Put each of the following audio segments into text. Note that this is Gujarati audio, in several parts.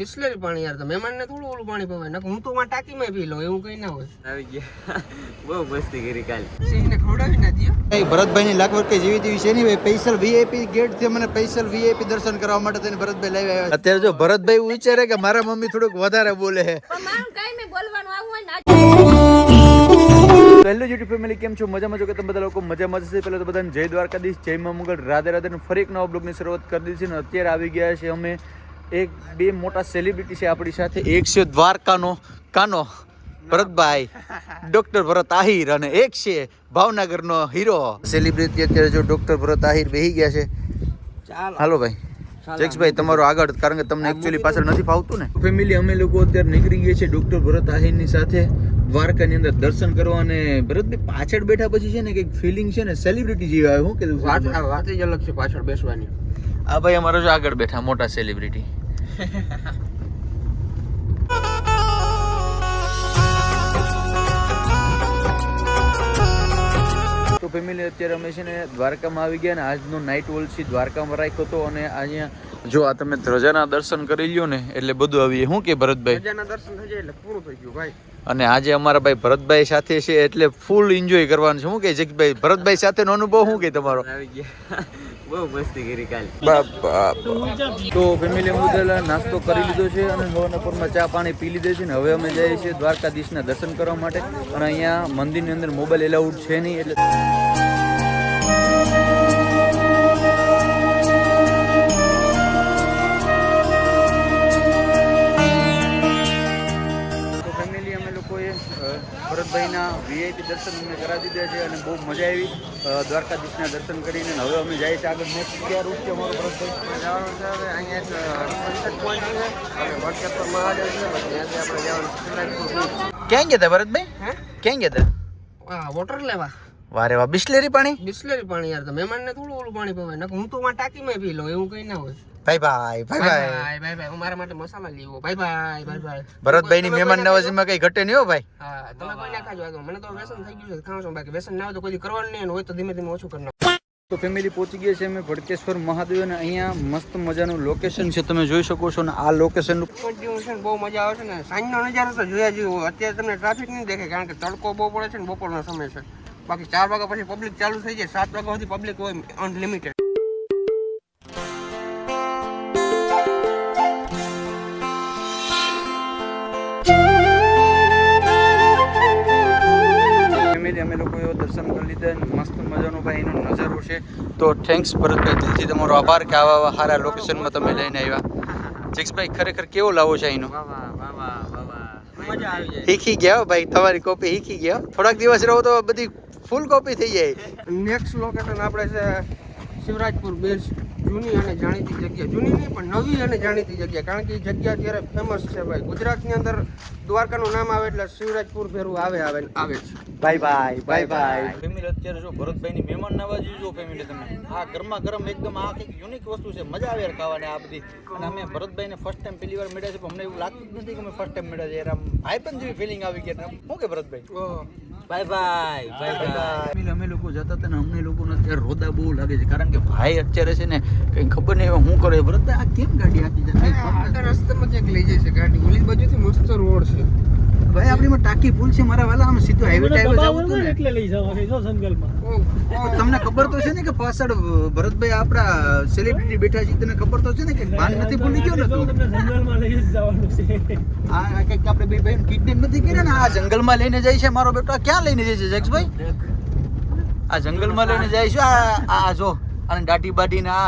બિસ્લેરી પાણી યાર તો મહેમાનને થોડું ઓલું પાણી પવાય નકર હું તો માં ટાંકીમાં પી લઉં એવું કઈ ના હોય. આવી ગયા. બહુ મસ્તી કરી કાલ. સિંહને ખવડાવી ના દીયો. ભાઈ ભરતભાઈની લાગવર કઈ જેવી તેવી છે નહીં ભાઈ? સ્પેશિયલ વીઆઈપી ગેટથી મને સ્પેશિયલ વીઆઈપી દર્શન કરવા માટે થઈને ભરતભાઈ લાવી આવ્યા અત્યારે જો ભરતભાઈ વિચારે કે મારા મમ્મી થોડુંક વધારે બોલે છે પણ મારું કાંઈ મેં બોલવાનું આવું હોય ને હેલો યુટ્યુબ ફેમિલી કેમ છો? મજામાં છો કે તમે બધા લોકો? મજામાં જશે પહેલાં તો બધાને જય દ્વારકાધીશ જય મા મંગળ. રાધે રાધે ફરી એક નવા બ્લોગની શરૂઆત કરી દીધી છે અને અત્યારે આવી ગયા છે અમે. એક બે મોટા સેલિબ્રિટી છે આપણી સાથે. એક છે દ્વારકાનો કાનો ભરતભાઈ ડોક્ટર ભરત આહિર અને એક છે ભાવનગરનો હીરો સેલિબ્રિટી અત્યારે જો ડોક્ટર ભરત આહિર બેહી ગયા છે. હાલો ભાઈ. જેક્સભાઈ તમારો આગળ કારણ કે તમને એકચ્યુઅલી પાછળ નથી ફાવતું ને? ફેમિલી અમે લોકો અત્યારે નીકળી ગયા છે ડોક્ટર ભરત આહિરની સાથે. દ્વારકાની અંદર દર્શન કરવા અને ભરતભાઈ પાછળ બેઠા પછી છે ને કંઈક ફિલિંગ છે ને સેલિબ્રિટી જેવી આવે હું કીધું વાત વાત જ અલગ છે પાછળ બેસવાની. આ ભાઈ અમારો જો આગળ બેઠા મોટા સેલિબ્રિટી તો ફેમિલી અત્યારે અમે છે ને દ્વારકામાં આવી ગયા ને. આજનો નાઇટ વોલ છે દ્વારકામાં રાખ્યો હતો અને અહીંયા જો આ તમે ધ્વજાના દર્શન કરી લ્યો ને એટલે બધું આવી શું કે ભરતભાઈ? ધ્વજાના દર્શન થઈ જાય એટલે પૂરું થઈ ગયું ભાઈ. અને આજે અમારા ભાઈ ભરતભાઈ સાથે છે એટલે ફૂલ એન્જોય કરવાનું છે. શું કે જગભાઈ ભરતભાઈ સાથેનો અનુભવ શું કે તમારો? આવી ગયા. તો ફેમિલી અમે નાસ્તો કરી લીધો છે અને હવાના પરમાં ચા પાણી પી લીધે છે ને હવે અમે જઈએ છીએ દ્વારકાધીશના દર્શન કરવા માટે. અને અહીંયા મંદિરની અંદર મોબાઈલ એલાઉડ છે નહીં એટલે ભરતભાઈના વીઆઈપી દર્શન અમને કરાવી દીધા છે અને બહુ મજા આવી. દ્વારકાધીશના દર્શન કરીને અને હવે અમે જઈએ છીએ આગળ નેક્સ્ટ ક્યાં રૂટ છે અમારો ભરતભાઈ જવાનું છે હવે અહીંયા સનસેટ પોઈન્ટ છે. મહાદેવ છે પછી ત્યાંથી આપણે જવાનું ક્યાં ગયા હતા ભરતભાઈ? હે? ક્યાં ગયા હતા હા વોટર લેવા. વારે વા બિસ્લેરી પાણી? બિસ્લેરી પાણી યાર તો મહેમાનને થોડું ઓલું પાણી પવાય. નકર હું તો માં ટાંકીમાં પી લઉં એવું કઈ ના હોય. ભાઈ ભાઈ ભાઈ ભાઈ બાય બાય બાય હું મારા માટે મસાલા લેવો. Bye bye bye bye Bharatbhai ની મહેમાન નવાજીમાં કઈ ઘટે નહીં હો ભાઈ. હા તમે કોઈ ના ખાજો મને તો વ્યસન થઈ ગયું છે ખાવ છું બાકી. વ્યસન ના હોય તો કોઈ કરવાનું નહીં હોય તો ધીમે ધીમે ઓછું કરવાનું તો ફેમિલી પહોંચી ગયા છે અમે ભડકેશ્વર મહાદેવ અને અહીંયા મસ્ત મજાનું લોકેશન છે. તમે જોઈ શકો છો ને આ લોકેશન કન્ટિન્યુ છે બહુ મજા આવે છે ને. સાંજનો નજારો તો જોયા જેવો અત્યારે તમને ટ્રાફિક નહીં દેખાય કારણ કે તડકો બહુ પડે છે ને બપોરનો સમય છે. બાકી ચાર વાગ્યા પછી પબ્લિક ચાલુ થઈ જાય. સાત વાગ્યા સુધી પબ્લિક હોય અનલિમિટેડ અમે લોકોએ દર્શન કરી લીધા અને મસ્ત મજાનો ભાઈ એનો નજારો છે. તો થેન્ક્સ ભરતભાઈ દિલથી તમારો આભાર કે આવા સારા લોકેશનમાં તમે લઈને આવ્યા. જેક્સભાઈ ખરેખર કેવો લાવો છે અહીંનો? વાહ વાહ વાહ વાહ વાહ મજા આવી જાય. શીખી ગયા ભાઈ તમારી કોપી શીખી ગયા થોડાક દિવસ રહો તો બધી ફૂલ કોપી થઈ જાય. નેક્સ્ટ લોકેશન આપણે છે શિવરાજપુર બેસ્ટ જૂની અને જાણીતી જગ્યા. જૂની નહીં પણ નવી અને જાણીતી જગ્યા. કારણ કે એ જગ્યા અત્યારે ફેમસ છે ભાઈ. ગુજરાતની અંદર દ્વારકાનું નામ આવે એટલે શિવરાજપુર ભેરું આવે આવે આવે છે bye bye bye bye family અત્યારે જો ભરતભાઈની મહેમાન નવાજી જો ફેમિલી તમે. આ ગરમા ગરમ એકદમ આ કંઈક યુનિક વસ્તુ છે. મજા આવે યાર ખાવાની આ બધી. અને અમે ભરતભાઈને ફર્સ્ટ ટાઈમ પહેલી વાર મળ્યા છે પણ અમને એવું લાગતું જ નથી કે અમે ફર્સ્ટ ટાઈમ મળ્યા છે. યાર આમ ભાઈ પણ જેવી ફિલિંગ આવી ગઈ. શું કે Bharatbhai? Bye bye bye bye અમે લોકો જતા હતા ને અમને લોકોને અત્યારે રોદા બહુ લાગે છે. કારણ કે ભાઈ અત્યારે છે ને કઈ ખબર નહીં હું કરે. ભરતભાઈ આ કેમ ગાડી આખી જાય? રસ્તામાં ક્યાંક લઈ જાય છે ગાડી. ઓલી બાજુથી મસ્ત રોડ છે. ભાઈ આપણી ટાંકી ફૂલ છે મારા વાલા આમ સીધું હાઈવે ટાઈવે જવું હતું ને. એટલે લઈ જવા જો જંગલમાં. તમને ખબર તો છે ને કે પાછળ ભરતભાઈ આપણા સેલિબ્રિટી બેઠા છે તને ખબર તો છે ને કે ભાન નથી ભૂલી ગયો ને તું? તમને જંગલમાં લઈ જવાનું છે. આ આ આપણે બે ભાઈ કિડનેપ નથી કર્યા ને? આ જંગલમાં લઈને જાય છે મારો બેટો. ક્યાં લઈને જાય છે જક્ષભાઈ આ જંગલમાં લઈને જાય છે? આ આ જો. અને દાઢી બાઢી ના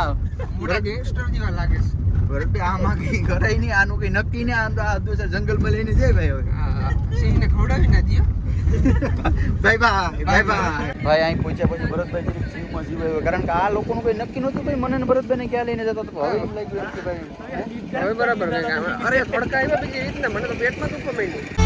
મોટા ગેંગસ્ટર જેવા લાગે છે. બરોબર આમાં કઈ કરાય નહીં આનું કઈ નક્કી નહીં આમ તો આ દોસ્ત જંગલમાં લઈને જાય ભાઈ હવે. સિંહને ખવડાવી ના દઈએ ભાઈ ભાઈ ભાઈ ભાઈ ભાઈ. અહીં પહોંચ્યા પછી ભરતભાઈ જરીક જીવમાં જીવ આવ્યો કારણ કે આ લોકોનું કોઈ નક્કી નહોતું ભાઈ. મને ને ભરતભાઈને ક્યાં લઈને જતા તો હવે લાગ્યું કે ભાઈ હવે બરાબર અરે થોડકા આવ્યા પછી એ રીતના મને તો પેટમાં દુખવા માંડ્યું.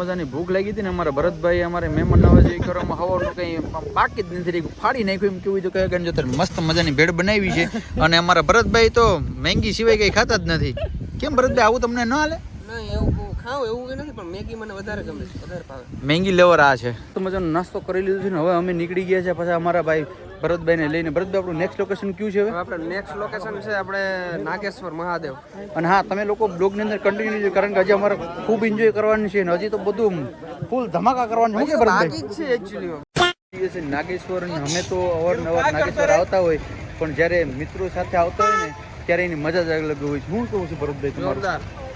મજાની ભૂખ લાગી હતી ને અમારા ભરતભાઈ અમારે મહેમાન નવાજી કરવામાં હવાનું કંઈ બાકી જ નથી રહ્યું ફાડી નાખ્યું એમ કેવું તો કહે કારણ જતા મસ્ત મજાની ભેળ બનાવી છે. અને અમારા ભરતભાઈ તો મેંગી સિવાય કંઈ ખાતા જ નથી. કેમ ભરતભાઈ આવું તમને ન હાલે? નહીં એવું ખાવ એવું કંઈ નથી પણ મેગી મને વધારે ગમે છે મેંગી લેવર આ છે. તો મજાનો નાસ્તો કરી લીધો છે ને હવે અમે નીકળી ગયા છે પછી અમારા ભાઈ ભરતભાઈને લઈને. ભરતભાઈ આપણું નેક્સ્ટ લોકેશન કયું છે હવે? આપણે નેક્સ્ટ લોકેશન છે આપણે નાગેશ્વર મહાદેવ. અને હા તમે લોકો બ્લોગની અંદર કન્ટિન્યુ કારણ કે હજી અમારે ખૂબ એન્જોય કરવાની છે ને હજી તો બધું ફૂલ ધમાકા કરવાનું છે ભરતભાઈ? છે નાગેશ્વર અને અમે તો અવારનવાર નાગેશ્વર આવતા હોય પણ જ્યારે મિત્રો સાથે આવતા હોય ને ત્યારે એની મજા જ અલગ હોય છે. હું કહું છું ભરતભાઈ તમારું.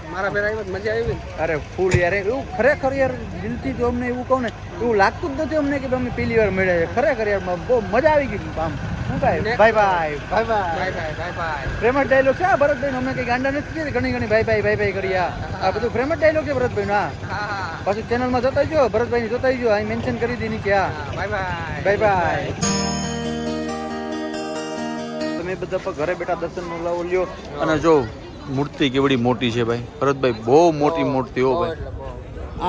અરે ફૂલ યાર એવું ખરેખર યાર દિલથી જો અમને એવું કહું ને એવું લાગતું જ નથી અમને કે અમે પહેલી વાર મળ્યા છે. ખરેખર યાર બહુ મજા આવી ગઈ આમ. શું ભાઈ bye bye bye bye. Bye bye dialogue છે? આ ભરતભાઈ અમને કઈ ગાંડા નથી કીધી ઘણી ઘણી ભાઈ ભાઈ ભાઈ ભાઈ કરી આ. બધું પ્રેમટ ડાયલોગ છે ભરતભાઈ ના ચેનલમાં જોતા જો ભરતભાઈ ને જોતા જો અહીં મેન્શન કરી દીધી કે હા ભાઈ ભાઈ ભાઈ બાય. તમે બધા ઘરે બેઠા દર્શન નો લાવો લ્યો. અને જોઉં મૂર્તિ કેવડી મોટી છે ભાઈ? ભરતભાઈ બહુ મોટી મૂર્તિ હો ભાઈ.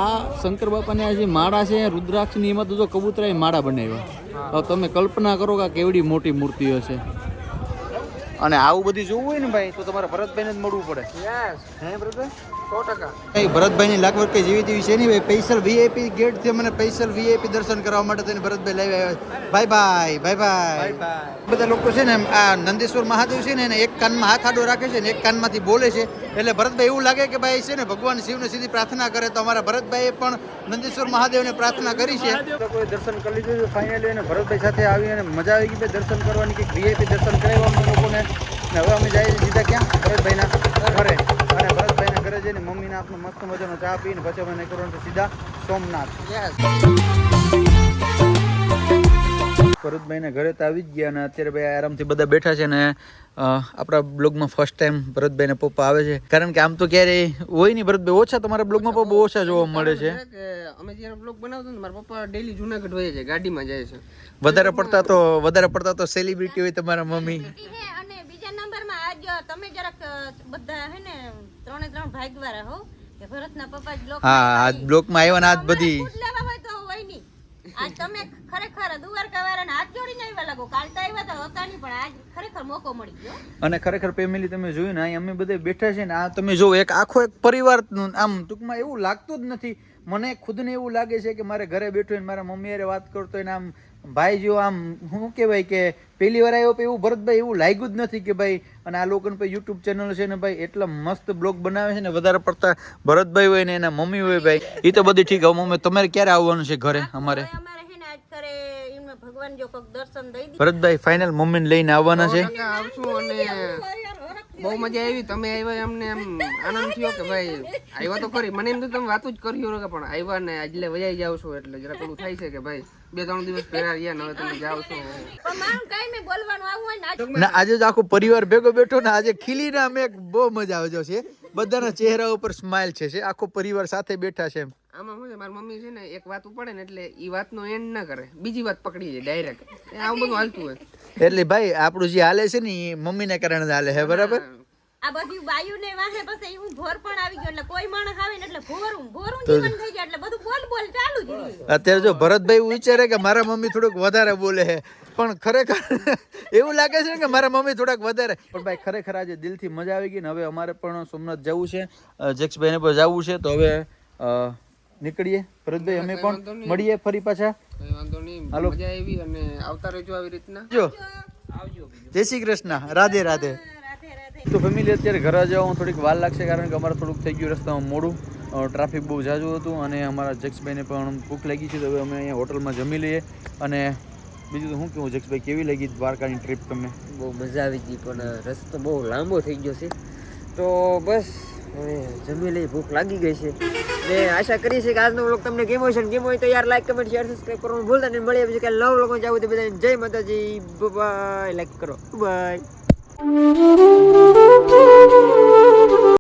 આ શંકર બાપાની આ જે માળા છે રુદ્રાક્ષની એમાં તો જો કબૂતરાએ માળા બનાવ્યા. હવે તમે કલ્પના કરો કે આ કેવડી મોટી મૂર્તિઓ છે. અને આવું બધું જોવું હોય ને ભાઈ તો તમારે ભરતભાઈને જ મળવું પડે. હે ભરતભાઈ? સો ટકા. ભાઈ ભરતભાઈની લાગવડ કઈ જેવી તેવી છે નહીં ભાઈ? સ્પેશિયલ વીઆઈપી ગેટથી મને પૈસલ વીઆઈપી દર્શન કરવા માટે તેને ભરતભાઈ લાવી આવ્યા બાય બાય બાય બાય. બધા લોકો છે ને આ નંદેશ્વર મહાદેવ છે ને એને એક કાનમાં હાથ આડો રાખે છે ને એક કાનમાંથી બોલે છે. એટલે ભરતભાઈ એવું લાગે કે ભાઈ છે ને ભગવાન શિવને સીધી પ્રાર્થના કરે તો અમારા ભરતભાઈએ પણ નંદેશ્વર મહાદેવને પ્રાર્થના કરી છે. કોઈ દર્શન કરી લીધું છે ફાઇનલી અને ભરતભાઈ સાથે આવી અને મજા આવી ગઈ દર્શન કરવાની કે વીઆઈપી દર્શન કરાવ્યા અમને લોકોને. હવે અમે જઈએ સીધા ક્યાં? ભરતભાઈના ઘરે. ઘરે જઈને મમ્મીના આપણે મસ્ત મજાનો ચા પીને પછી મને કરો સીધા સોમનાથ. ભરતભાઈને ભરતભાઈના ઘરે તો આવી જ ગયા અને અત્યારે ભાઈ આરામથી બધા બેઠા છે ને આપણા બ્લોગમાં ફર્સ્ટ ટાઈમ ભરતભાઈના પપ્પા આવે છે. કારણ કે આમ તો ક્યારેય હોય નહીં ભરતભાઈ. ઓછા તમારા બ્લોગમાં પપ્પા બહુ ઓછા જોવા મળે છે. કે અમે જ્યારે બ્લોગ બનાવતો ને મારા પપ્પા ડેલી જુનાગઢ વહી છે ગાડીમાં જાય છે. વધારે પડતા તો વધારે પડતા તો સેલિબ્રિટી હોય તમારા મમ્મી હે અને બીજા નંબરમાં આજ તમે જરાક બધા હે ને ત્રણે ત્રણ ભાગવાળા હો કે ભરતના પપ્પા જ બ્લોક હા આજ બ્લોગમાં આવ્યા ને આજ બધી. લેવા હોય તો હોય નહીં. આજ તમે ખરેખર દ્વારકા વાળાને હાથ જોડીને આવ્યા લાગો. કાલ તો આવ્યા તો હતા નહીં પણ આજ ખરેખર મોકો મળી ગયો. અને ખરેખર ફેમિલી તમે જોયું ને અમે બધા બેઠા છે ને આ તમે જો એક આખો એક પરિવાર આમ ટૂંકમાં એવું લાગતું જ નથી. મને ખુદને એવું લાગે છે કે મારે ઘરે બેઠો મારા મમ્મી વાત કરતો હોય ને આમ ભાઈ જો આમ શું કહેવાય કે પહેલી વાર આવ્યો એવું ભરતભાઈ એવું લાગ્યું જ નથી કે ભાઈ અને આ લોકોને પછી યુટ્યુબ ચેનલ છે ને ભાઈ એટલા મસ્ત બ્લોગ બનાવે છે ને વધારે પડતા ભરતભાઈ હોય ને એના મમ્મી હોય ભાઈ એ તો બધી ઠીક હવે મમ્મી તમારે ક્યારે આવવાનું છે ઘરે અમારે? હવે અમારે હે ને આજ કરે એમને ભગવાન જો દર્શન દઈ ભરતભાઈ ફાઇનલ મમ્મીને લઈને આવવાના છે. આવશું અને બહુ મજા આવી. તમે આવ્યા અમને એમ આનંદ થયો કે ભાઈ આવ્યા તો ખરી. મને એમ તો તમે વાતું જ કર્યું કે પણ આવ્યા ને આજે વજાઈ જાવ છો એટલે જરા પેલું થાય છે કે ભાઈ બે ત્રણ દિવસ પહેલા રહ્યા ને હવે તમે જાવ છો. પણ મારું કાંઈ મેં બોલવાનું આવું હોય ને આજ જ આખો પરિવાર ભેગો બેઠો ને આજે ખીલીને અમે બહુ મજા આવજો છે. બધાના ચહેરા ઉપર સ્માઇલ છે છે. આખો પરિવાર સાથે બેઠા છે એમ. આમાં શું છે મારી મમ્મી છે ને એક વાત ઉપડે ને એટલે એ વાતનો એન્ડ ના કરે. બીજી વાત પકડી જાય ડાયરેક્ટ આવું બધું હાલતું હોય. એટલે ભાઈ આપણું જે હાલે છે ને એ મમ્મીને કારણે હાલે છે બરાબર? આ બધી બાયુને વાહે પછી એવું ભોર પણ આવી ગયો એટલે કોઈ માણસ આવે ને એટલે ભોરું ભોરું જીવન થઈ જાય એટલે બધું બોલ બોલ ચાલુ જ અત્યારે જો ભરતભાઈ વિચારે કે મારા મમ્મી થોડુંક વધારે બોલે છે પણ ખરેખર એવું લાગે છે કે મારા મમ્મી થોડાક વધારે. પણ ભાઈ ખરેખર આજે દિલથી મજા આવી ગઈ ને હવે અમારે પણ સોમનાથ જવું છે અ, જેક્સભાઈને પણ જવું છે તો હવે નીકળીએ. ભરતભાઈ અમે પણ મળીએ ફરી પાછા. વાંધો નહીં. હાલો. મજા આવી અને આવતા રહેજો આવી રીતના. જો જય શ્રી કૃષ્ણ. રાધે રાધે. તો ફેમિલી અત્યારે ઘરે જવા થોડીક વાર લાગશે કારણ કે અમારે થોડુંક થઈ ગયું રસ્તામાં મોડું. ટ્રાફિક બહુ ઝાઝું હતું અને અમારા જક્ષભાઈને પણ ભૂખ લાગી છે તો હવે અમે અહીંયા હોટલમાં જમી લઈએ. અને બીજું તો શું કહું જક્ષભાઈ કેવી લાગી દ્વારકાની ટ્રીપ તમને? બહુ મજા આવી ગઈ પણ રસ્તો બહુ લાંબો થઈ ગયો છે. તો બસ હવે જમી લઈ ભૂખ લાગી ગઈ છે. ને આશા કરી છે કે આજનો વ્લોગ તમને ગેમ હોય છે ગેમ હોય તો યાર લાઈક કમેન્ટ શેર સબસ્ક્રાઈબ કરવાનું ભૂલતા નહીં. મળીએ પછી કે નવ લોકો જાવ તો બધાને જય માતાજી. બાય લાઈક કરો. બાય